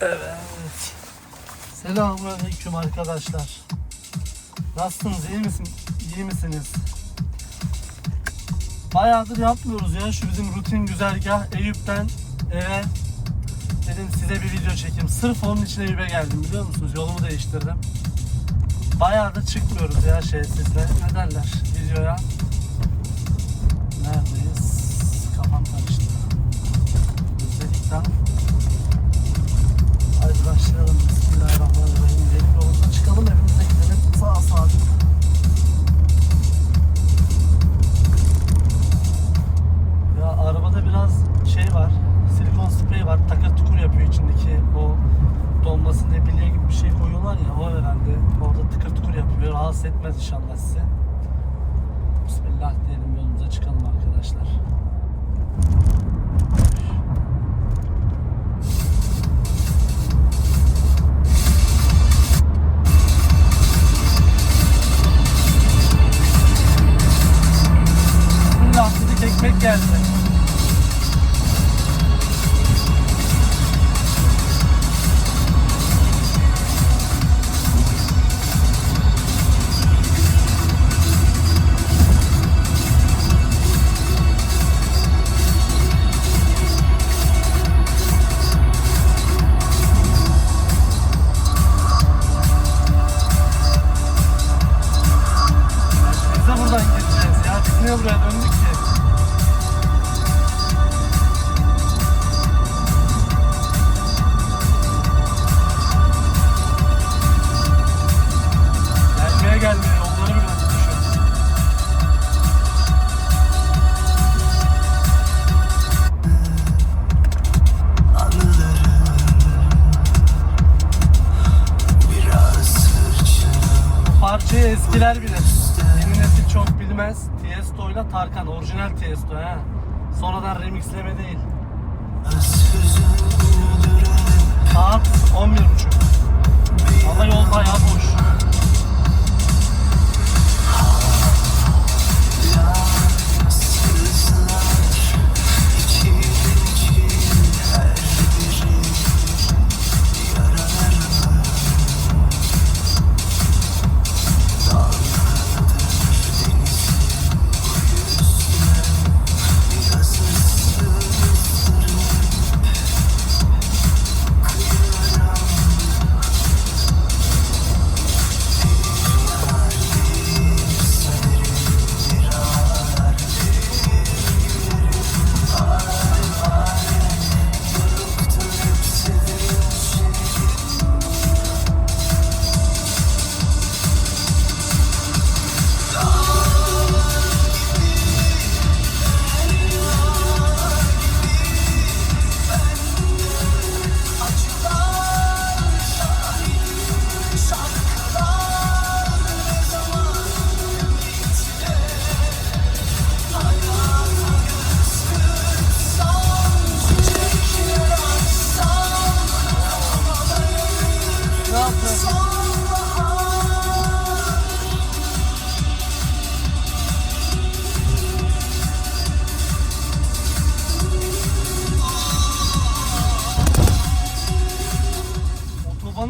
Evet. Selamünaleyküm arkadaşlar. Nasılsınız? iyi misin? İyi misiniz? Bayağıdır yapmıyoruz ya şu bizim rutin güzergah Eyüp'ten eve dedim size bir video çekeyim. Sırf onun için Eyüp'e geldim biliyor musunuz? Yolumu değiştirdim. Bayağıdır çıkmıyoruz ya şey sizle. Ne derler videoya? Neredeyiz? Kafam karıştı. Eskiler bilir. Yeni nesil çok bilmez. Tiesto ile Tarkan. Orijinal Tiesto ha. Sonradan remixleme değil. Saat 11.30. Ama yol bayağı boş.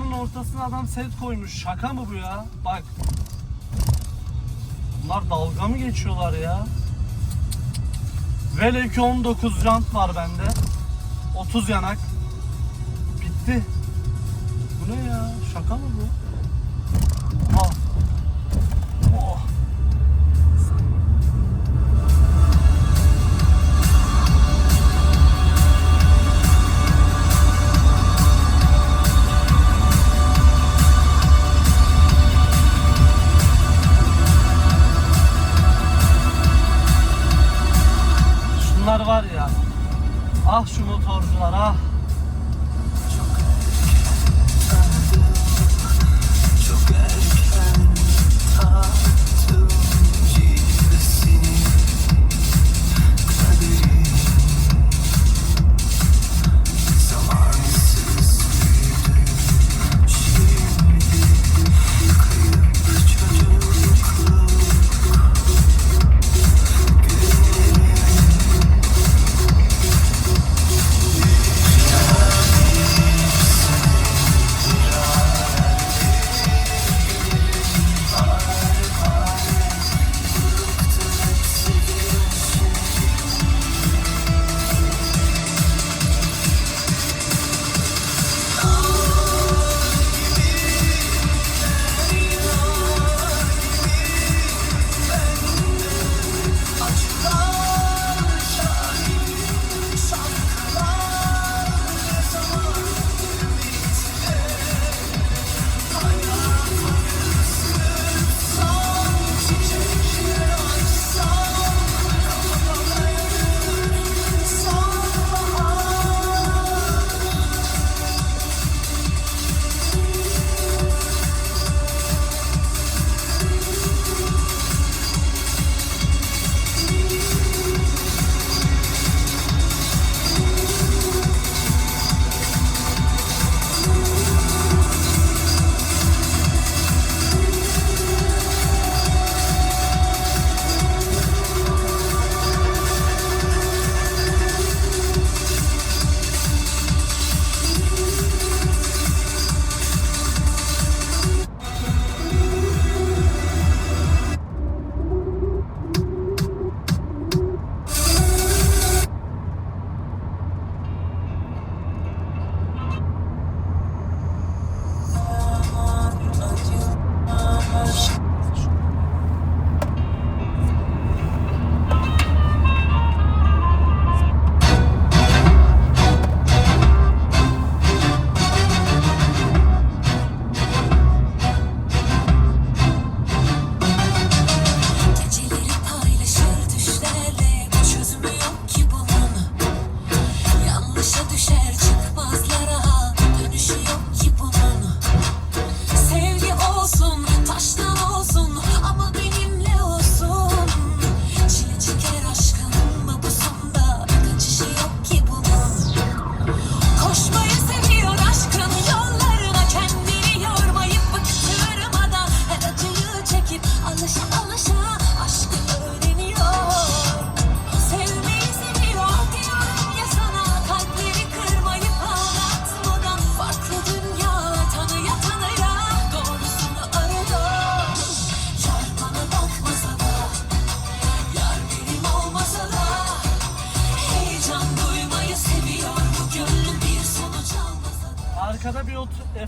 Otobanın ortasına adam set koymuş. Şaka mı bu ya? Bak. Bunlar dalga mı geçiyorlar ya? Velev ki 19 jant var bende. 30 yanak. Bitti. Bu ne ya? Şaka mı bu?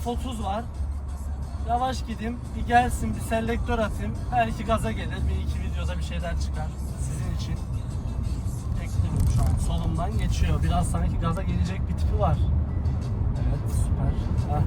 30 var. Yavaş gideyim, bir gelsin, bir selektör atayım. Belki gaza gelir, bir iki videoda bir şeyler çıkar sizin için. Bekliyorum şu an. Solumdan geçiyor. Biraz sanki gaza gelecek bir tipi var. Evet, süper. Heh.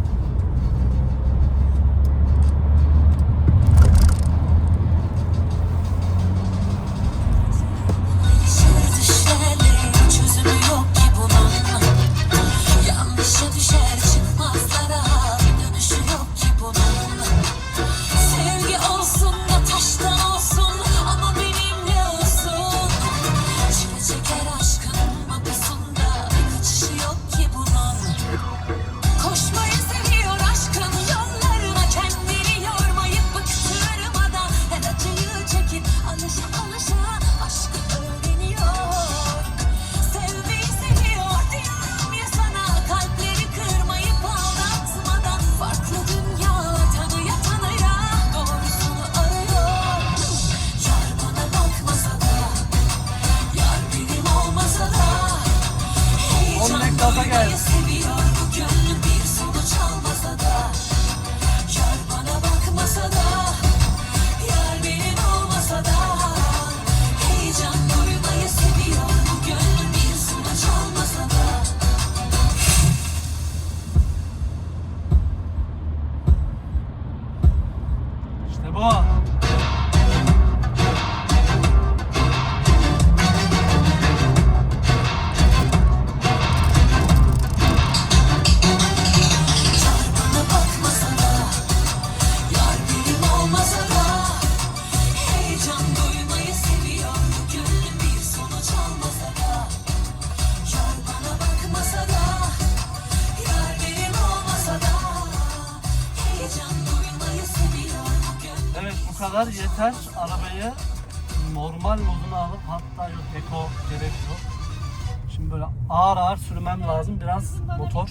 Şimdi böyle ağır ağır sürmem lazım. Biraz motor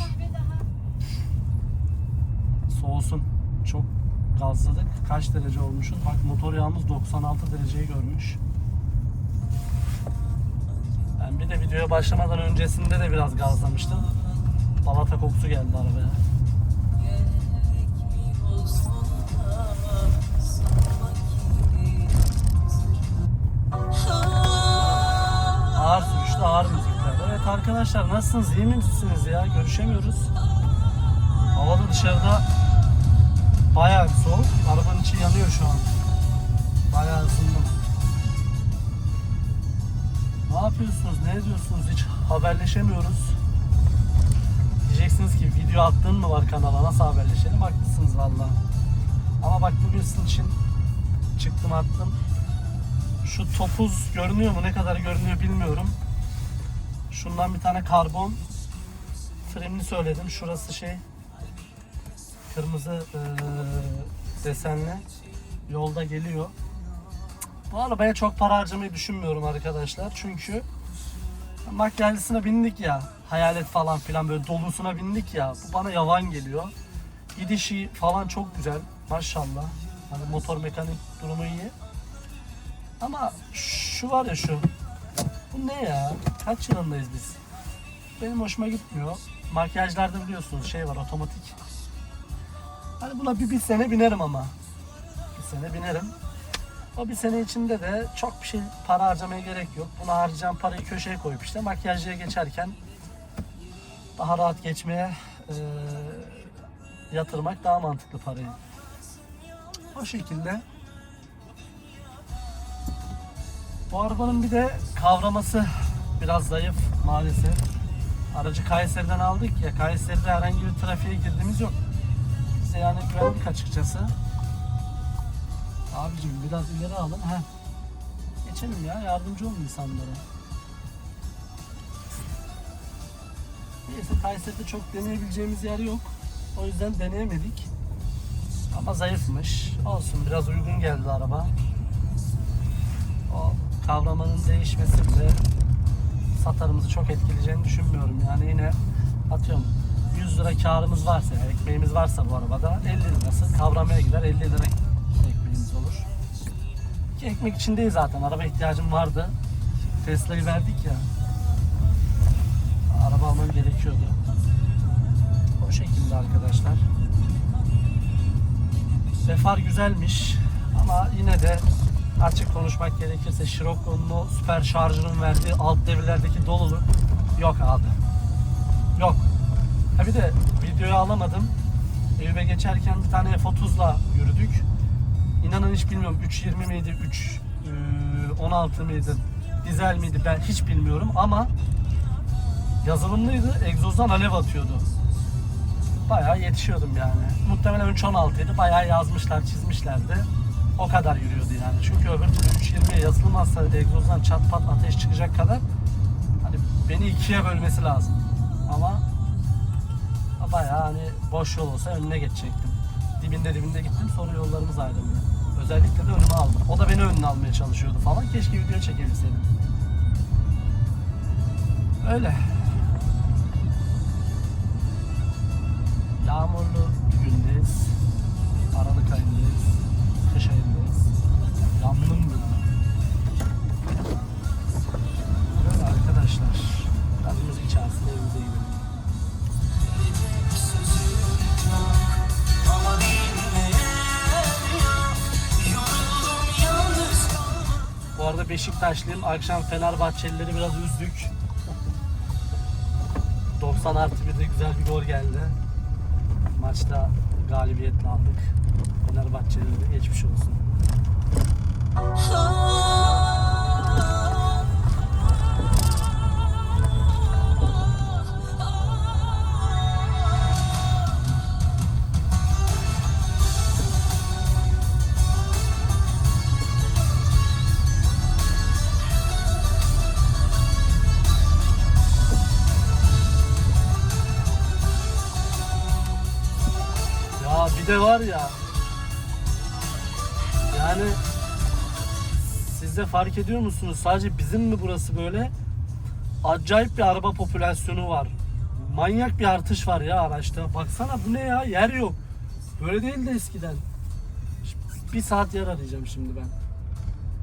soğusun. Çok gazladık. Kaç derece olmuşuz? Bak motor yağımız 96 dereceyi görmüş. Ben bir de videoya başlamadan öncesinde de biraz gazlamıştım. Balata kokusu geldi arabaya. Arkadaşlar nasılsınız? İyi misiniz ya? Görüşemiyoruz. Havada dışarıda bayağı soğuk. Arabanın içi yanıyor şu an. Bayağı ısındım. Ne yapıyorsunuz? Ne ediyorsunuz? Hiç haberleşemiyoruz. Diyeceksiniz ki video attığın mı var kanala? Nasıl haberleşelim? Haklısınız valla. Ama bak bugün sizin için çıktım attım. Şu topuz görünüyor mu? Ne kadar görünüyor bilmiyorum. Şundan bir tane karbon trimli söyledim. Şurası şey kırmızı eee, desenli yolda geliyor. Bu arabaya çok para harcamayı düşünmüyorum arkadaşlar. Çünkü makyajlısına bindik ya. Hayalet falan filan böyle dolusuna bindik ya. Bu bana yavan geliyor. Gidişi falan çok güzel. Maşallah. Hani motor mekanik durumu iyi. Ama şu var ya şu. Bu ne ya? Kaç yılındayız biz? Benim hoşuma gitmiyor. Makyajlarda biliyorsunuz şey var otomatik. Hani buna bir, bir sene binerim ama. Bir sene binerim. O bir sene içinde de çok bir şey para harcamaya gerek yok. Buna harcayacağım parayı köşeye koyup işte makyajcıya geçerken daha rahat geçmeye eee, yatırmak daha mantıklı parayı. O şekilde. Bu arabanın bir de kavraması biraz zayıf maalesef. Aracı Kayseri'den aldık ya. Kayseri'de herhangi bir trafiğe girdiğimiz yok. Bize yani güvendik açıkçası. Abicim biraz ileri alın. Heh. Geçelim ya yardımcı olun insanlara. Neyse Kayseri'de çok deneyebileceğimiz yer yok. O yüzden deneyemedik. Ama zayıfmış. Olsun biraz uygun geldi araba. O kavramanın değişmesi bile satarımızı çok etkileyeceğini düşünmüyorum. Yani yine atıyorum 100 lira karımız varsa, ekmeğimiz varsa bu arabada 50 lirası kavramaya gider 50 lira ekmeğimiz olur. Ki ekmek için değil zaten araba ihtiyacım vardı. Tesla'yı verdik ya. Araba almam gerekiyordu. O şekilde. arkadaşlar. Defar güzelmiş ama yine de açık konuşmak gerekirse Scirocco'nun o süper şarjının verdiği alt devirlerdeki doluluk yok abi. Yok. Ha bir de videoyu alamadım. Evime geçerken bir tane F30'la yürüdük. İnanın hiç bilmiyorum 3.20 miydi, 3 e, 16 mıydı, dizel miydi ben hiç bilmiyorum ama yazılımlıydı, egzozdan alev atıyordu. Bayağı yetişiyordum yani. Muhtemelen 3.16 idi, bayağı yazmışlar, çizmişlerdi. O kadar yürüyordu yani. Çünkü öbür türlü 3.20'ye yazılmazsa egzozdan çat pat ateş çıkacak kadar hani beni ikiye bölmesi lazım. Ama bayağı hani boş yol olsa önüne geçecektim. Dibinde dibinde gittim sonra yollarımız ayrıldı. Özellikle de önüme aldı. O da beni önüne almaya çalışıyordu falan. Keşke video çekebilseydim. Öyle. Akşam Fenerbahçelileri biraz üzdük. 90 artı bir de güzel bir gol geldi. Maçta galibiyetle aldık. Fenerbahçelilere geçmiş olsun. Ya bir de var ya. Yani siz de fark ediyor musunuz? Sadece bizim mi burası böyle? Acayip bir araba popülasyonu var. Manyak bir artış var ya araçta. Baksana bu ne ya? Yer yok. Böyle değildi eskiden. Bir saat yer arayacağım şimdi ben.